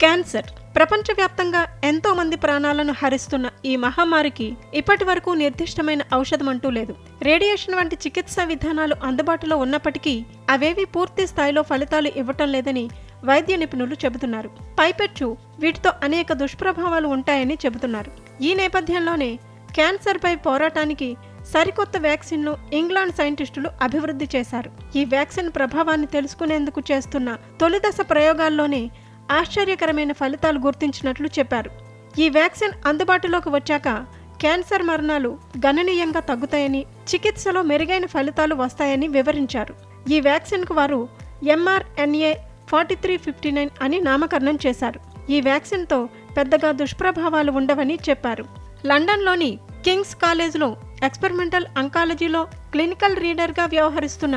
Cancer. ప్రపంచవ్యాప్తంగా ఎంతో మంది ప్రాణాలను హరిస్తున్న ఈ మహమ్మారికి ఇప్పటి వరకు నిర్దిష్టమైన ఔషధం అంటూ లేదు. రేడియేషన్ వంటి చికిత్సా విధానాలు అందుబాటులో ఉన్నప్పటికీ అవేవి పూర్తి స్థాయిలో ఫలితాలు ఇవ్వటం లేదని వైద్య నిపుణులు చెబుతున్నారు. పైపెచ్చు వీటితో అనేక దుష్ప్రభావాలు ఉంటాయని చెబుతున్నారు. ఈ నేపథ్యంలోనే క్యాన్సర్పై పోరాటానికి సరికొత్త వ్యాక్సిన్ను ఇంగ్లాండ్ సైంటిస్టులు అభివృద్ధి చేశారు. ఈ వ్యాక్సిన్ ప్రభావాన్ని తెలుసుకునేందుకు చేస్తున్న తొలిదశ ప్రయోగాల్లోనే ఆశ్చర్యకరమైన ఫలితాలు గుర్తించినట్లు చెప్పారు. ఈ వ్యాక్సిన్ అందుబాటులోకి వచ్చాక క్యాన్సర్ మరణాలు గణనీయంగా తగ్గుతాయని చికిత్సలో మెరుగైన ఫలితాలు వస్తాయని వివరించారు. ఈ వ్యాక్సిన్కు వారు mRNA forty three fifty nine అని నామకరణం చేశారు. ఈ వ్యాక్సిన్తో పెద్దగా దుష్ప్రభావాలు ఉండవని చెప్పారు. లండన్లోని కింగ్స్ కాలేజ్లో ఎక్స్పెరిమెంటల్ అంకాలజీలో క్లినికల్ రీడర్గా వ్యవహరిస్తున్న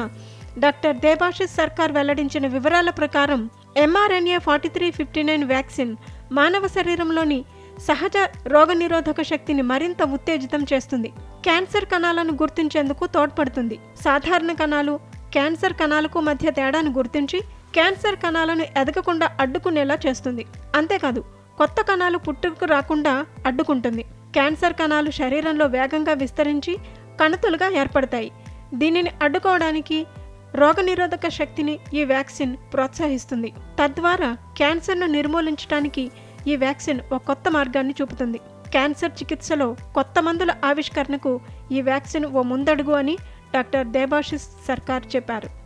డాక్టర్ దేబాషిష్ సర్కార్ వెల్లడించిన వివరాల ప్రకారం mRNA forty three fifty nine vaccine మానవ శరీరంలోని సహజ రోగనిరోధక శక్తిని మరింత ఉత్తేజితం చేస్తుంది. క్యాన్సర్ కణాలను గుర్తించేందుకు తోడ్పడుతుంది. సాధారణ కణాలు క్యాన్సర్ కణాలకు మధ్య తేడాను గుర్తించి క్యాన్సర్ కణాలను ఎదగకుండా అడ్డుకునేలా చేస్తుంది. అంతేకాదు కొత్త కణాలు పుట్టుకు రాకుండా అడ్డుకుంటుంది. క్యాన్సర్ కణాలు శరీరంలో వేగంగా విస్తరించి కణతులుగా ఏర్పడతాయి. దీనిని అడ్డుకోవడానికి రోగనిరోధక శక్తిని ఈ వ్యాక్సిన్ ప్రోత్సహిస్తుంది. తద్వారా క్యాన్సర్ను నిర్మూలించడానికి ఈ వ్యాక్సిన్ ఒక కొత్త మార్గాన్ని చూపుతుంది. క్యాన్సర్ చికిత్సలో కొత్త మందుల ఆవిష్కరణకు ఈ వ్యాక్సిన్ ఓ ముందడుగు అని డాక్టర్ దేబాషిస్ సర్కార్ చెప్పారు.